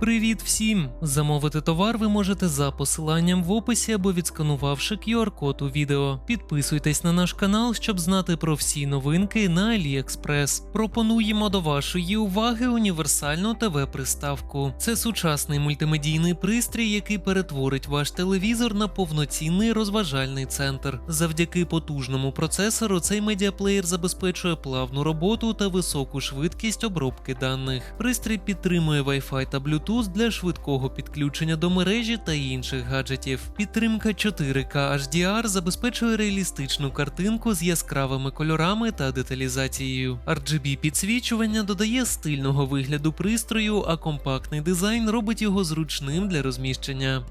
Привіт всім! Замовити товар ви можете за посиланням в описі або відсканувавши QR-код у відео. Підписуйтесь на наш канал, щоб знати про всі новинки на AliExpress. Пропонуємо до вашої уваги універсальну ТВ-приставку. Це сучасний мультимедійний пристрій, який перетворить ваш телевізор на повноцінний розважальний центр. Завдяки потужному процесору цей медіаплеєр забезпечує плавну роботу та високу швидкість обробки даних. Пристрій підтримує Wi-Fi та Bluetooth для швидкого підключення до мережі та інших гаджетів. Підтримка 4K HDR забезпечує реалістичну картинку з яскравими кольорами та деталізацією. RGB підсвічування додає стильного вигляду пристрою, а компактний дизайн робить його зручним для розміщення.